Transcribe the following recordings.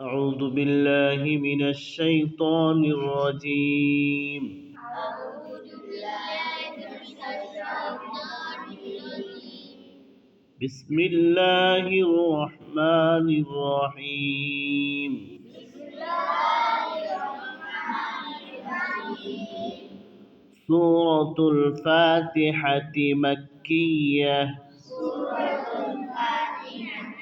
أعوذ بالله من الشيطان الرجيم. بسم الله الرحمن الرحيم. سورة الفاتحة مكية. سورة الفاتحة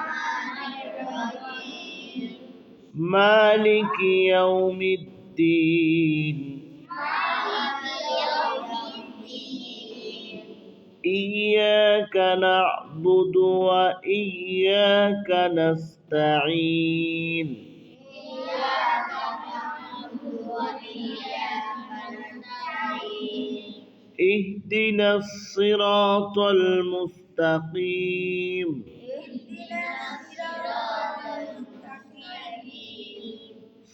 مالك يوم الدين. إياك نعبد وإياك نستعين. اهدنا الصراط المستقيم. اهدنا الصراط المستقيم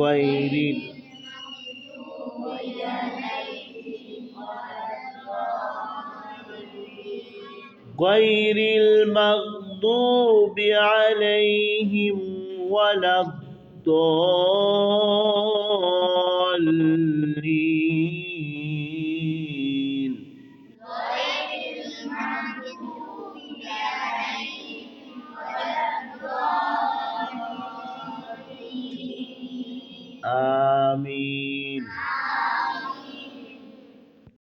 الضالين غير المغضوب عليهم ولا الضالين. আমিন